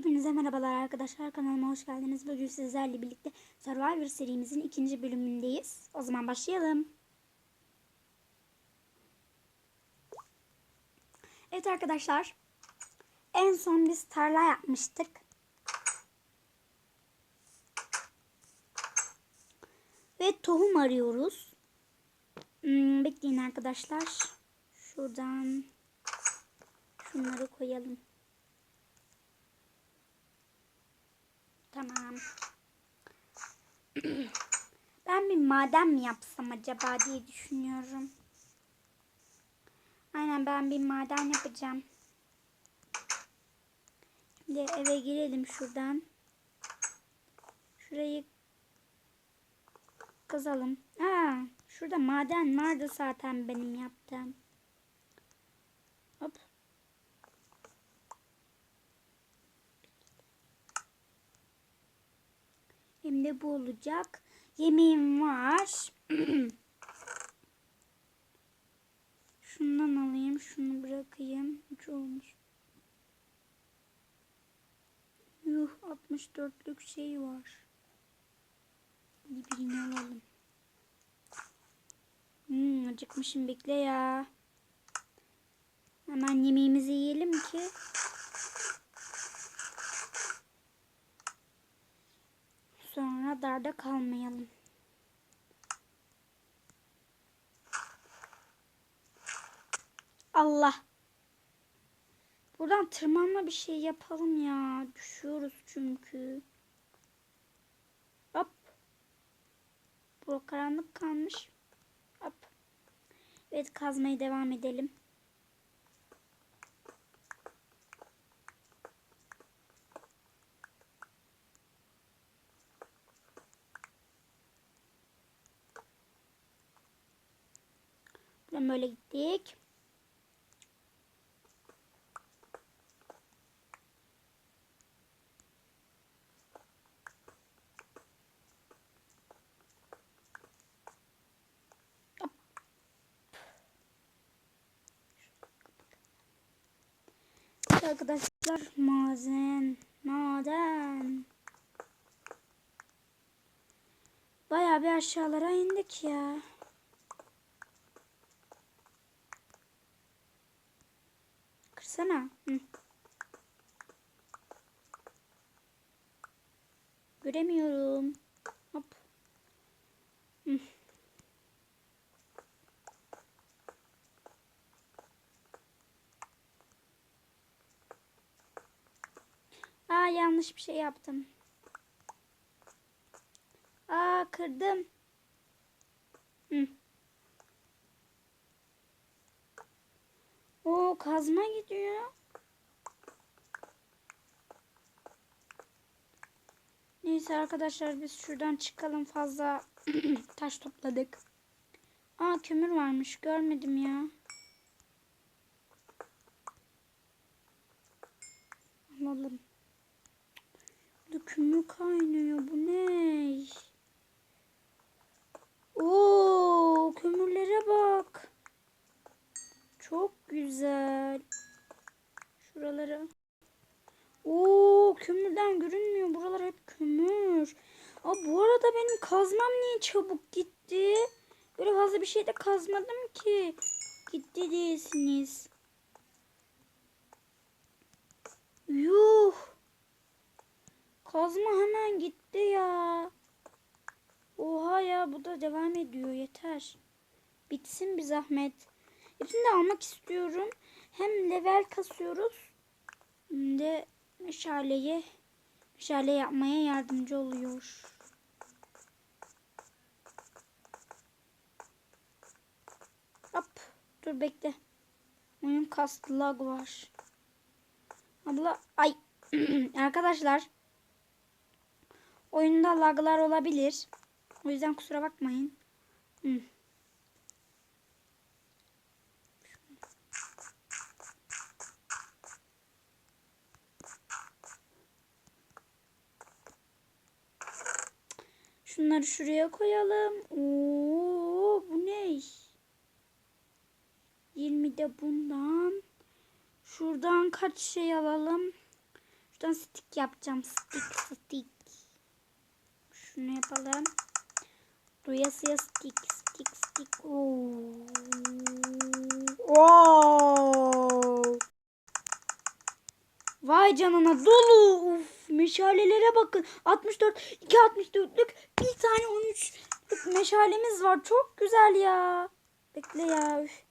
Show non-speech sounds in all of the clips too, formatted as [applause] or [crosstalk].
Hepinize merhabalar arkadaşlar kanalıma hoş geldiniz. Bugün sizlerle birlikte Survivor serimizin ikinci bölümündeyiz. O zaman başlayalım. Evet arkadaşlar. En son biz tarla yapmıştık. Ve tohum arıyoruz. Hmm, bekleyin arkadaşlar. Şuradan şunları koyalım. Tamam. [clears throat] ben bir maden mi yapsam acaba diye düşünüyorum. Aynen ben bir maden yapacağım. Şimdi eve girelim şuradan. Şurayı kazalım. Aa, şurada maden vardı zaten benim yaptığım. Hop. Hem de bu olacak. Yemeğim var. [clears throat] Şundan alayım. Şunu bırakayım. Hiç olmuş. Yuh 64'lük şey var. Bir birini alalım. Hmm, acıkmışım bekle ya. Hemen yemeğimizi yiyelim ki. Sonra darda kalmayalım. Allah. Buradan tırmanma bir şey yapalım ya. Düşüyoruz çünkü. Hop. Bu karanlık kalmış. Hop. Evet kazmaya devam edelim. Buradan böyle gittik. Arkadaşlar maden, maden. Bayağı bir aşağılara indik ya. Kırsana. Hı. Göremiyorum. Hop. Hı. Aa yanlış bir şey yaptım. Aa kırdım. Hı. O kazma gidiyor. Neyse arkadaşlar biz şuradan çıkalım fazla [clears throat] taş topladık. Aa kömür varmış görmedim ya. Alalım. Burada kömür kaynıyor bu ne? Oo kömürlere bak. Çok güzel. Şuralara. Oo kömürden görünmüyor. Buralar hep kömür. Aa, bu arada benim kazmam niye çabuk gitti? Böyle fazla bir şey de kazmadım ki. Gitti değilsiniz. Yuh. Kazma hemen gitti ya. Oha ya bu da devam ediyor yeter. Bitsin bir zahmet. Hepsini de almak istiyorum. Hem level kasıyoruz. Hem de meşaleye meşale yapmaya yardımcı oluyor. Hop. Dur bekle. Oyun kastı lag var. Abla ay [clears throat] arkadaşlar oyunda laglar olabilir. O yüzden kusura bakmayın. Hı. Şunları şuraya koyalım. Oo, bu ne? 20 de bundan. Şuradan kaç şey alalım? Şuradan stick yapacağım. Stick stick. Şunu yapalım. Duyasıya stick stick stick. Oo. Oo. Vay canına dolu. Uf, meşalelere bakın. 64, 2 64'lük bir tane 13'lük meşalemiz var. Çok güzel ya. Bekle ya. Üf.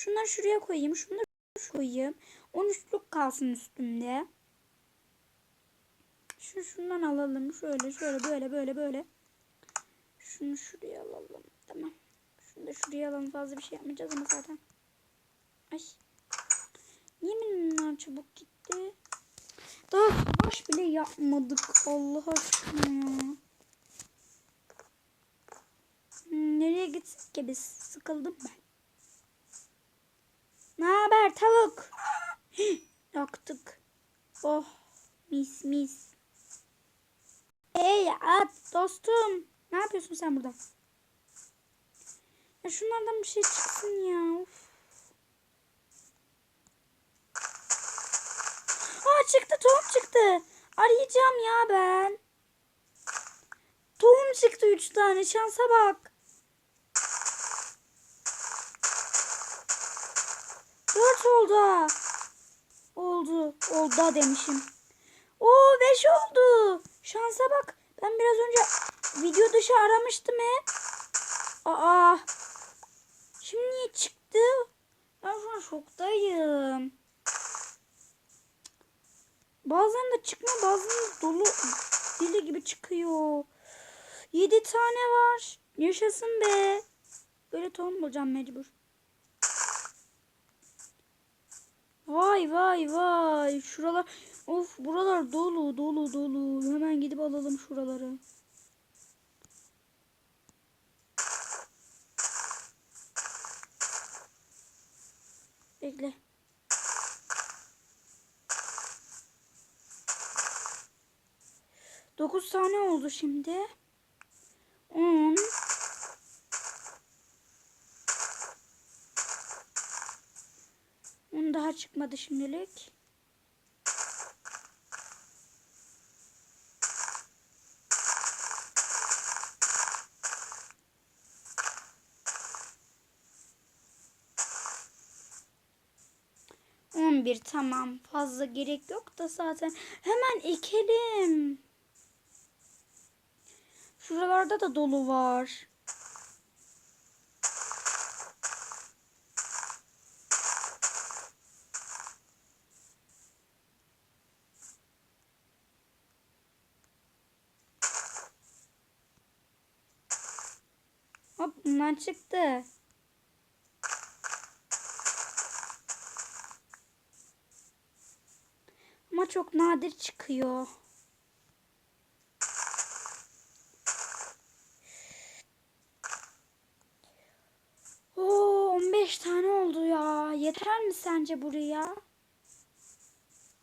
Şunları şuraya koyayım. Şunları şuraya koyayım. 13'lük kalsın üstümde. Şunu şundan alalım. Şöyle şöyle böyle böyle böyle. Şunu şuraya alalım. Tamam. Şunu da şuraya alalım. Fazla bir şey yapmayacağız ama zaten. Ay. Niye bunlar çabuk gitti? Daha savaş bile yapmadık. Allah aşkına ya. Hmm, nereye gitsek ki biz? Sıkıldım ben. Ne haber tavuk? [gasps] Yaktık. Oh mis mis. Hey at dostum. Ne yapıyorsun sen burada? Ya şunlardan bir şey çıksın ya. Of. Aa çıktı tohum çıktı. Arayacağım ya ben. Tohum çıktı üç tane şansa bak. Dört oldu. Oldu. Oldu demişim. Oo beş oldu. Şansa bak. Ben biraz önce video dışı aramıştım hep. Aa. Şimdi niye çıktı? Ben şu an şoktayım. Bazen de çıkma bazen dolu dili gibi çıkıyor. Yedi tane var. Yaşasın be. Böyle tohum bulacağım mecbur. Vay vay vay. Şuralar of buralar dolu dolu dolu. Hemen gidip alalım şuraları. Bekle. Dokuz tane oldu şimdi. On. On daha çıkmadı şimdilik. Bir tamam. Fazla gerek yok da zaten. Hemen ekelim. Şuralarda da dolu var. Bunlar çıktı. Ama çok nadir çıkıyor. Oo 15 tane oldu ya. Yeter mi sence buraya?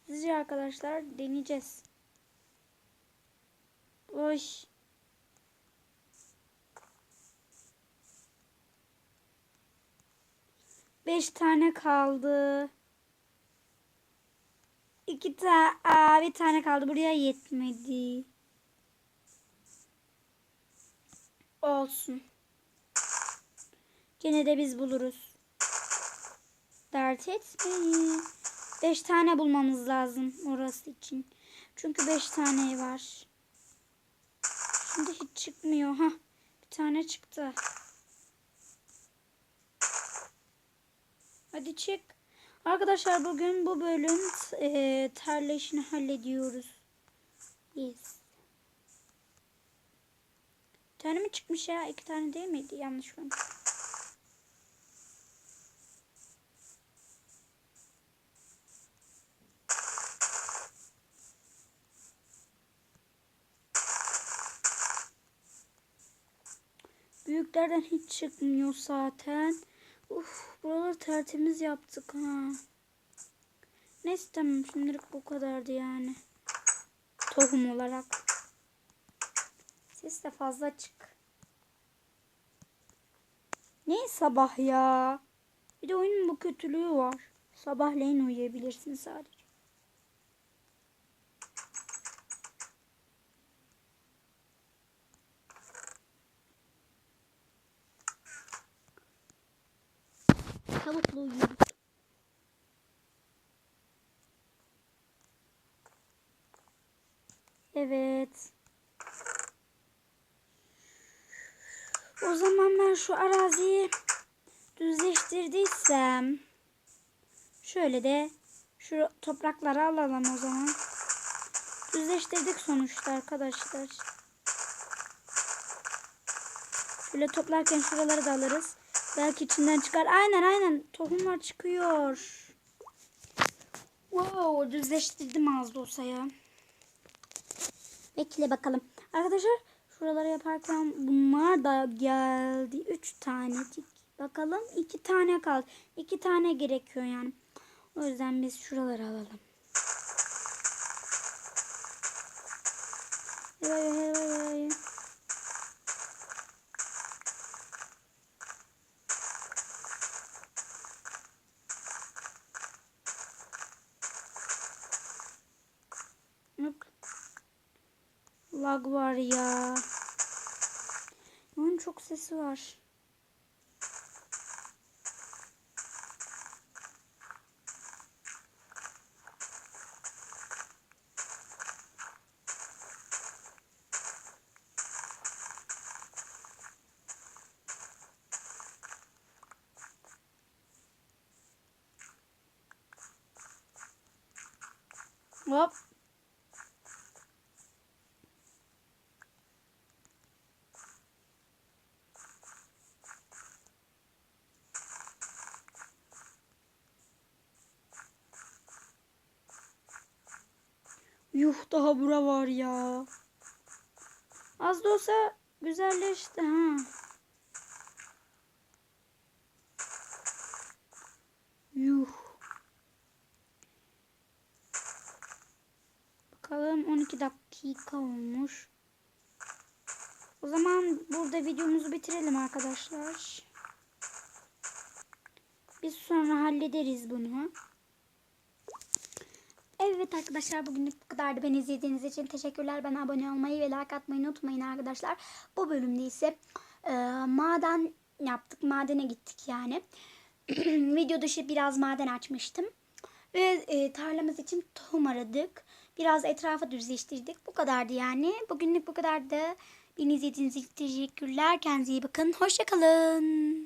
Sizce arkadaşlar deneyeceğiz. Oy. Beş tane kaldı. İki tane, bir tane kaldı. Buraya yetmedi. Olsun. Gene de biz buluruz. Dert etmeyin. Beş tane bulmamız lazım orası için. Çünkü beş tane var. Şimdi hiç çıkmıyor. ha. Bir tane çıktı. Hadi çık. Arkadaşlar bugün bu bölüm e, tarla işini hallediyoruz. Yes. Bir tane mi çıkmış ya? İki tane değil miydi? Yanlış mı? Büyüklerden hiç çıkmıyor zaten. Uf, buraları tertemiz yaptık ha. Neyse tamam şimdilik bu kadardı yani. Tohum olarak. Ses de fazla çık. Ne sabah ya? Bir de oyunun bu kötülüğü var. Sabahleyin uyuyabilirsin sadece. Tavuklu uyuyor. Evet. O zaman ben şu araziyi düzleştirdiysem şöyle de şu toprakları alalım o zaman. Düzleştirdik sonuçta arkadaşlar. Şöyle toplarken şuraları da alırız. Belki içinden çıkar. Aynen aynen tohumlar çıkıyor. Wow düzleştirdim az da olsa ya. Bekle bakalım. Arkadaşlar şuraları yaparken bunlar da geldi. Üç tanecik. Bakalım iki tane kaldı. İki tane gerekiyor yani. O yüzden biz şuraları alalım. Hey, hey, hey, hey. Yok. Lag var ya. Onun çok sesi var. Hop. Yuh daha bura var ya. Az da olsa güzelleşti ha. Yuh. Bakalım 12 dakika olmuş. O zaman burada videomuzu bitirelim arkadaşlar. Biz sonra hallederiz bunu. Evet arkadaşlar bugünlük bu kadardı. Beni izlediğiniz için teşekkürler. Bana abone olmayı ve like atmayı unutmayın arkadaşlar. Bu bölümde ise e, maden yaptık. Madene gittik yani. [clears throat] Video dışı biraz maden açmıştım. Ve e, tarlamız için tohum aradık. Biraz etrafı düzleştirdik. Bu kadardı yani. Bugünlük bu kadardı. Beni izlediğiniz için teşekkürler. Kendinize iyi bakın. Hoşçakalın.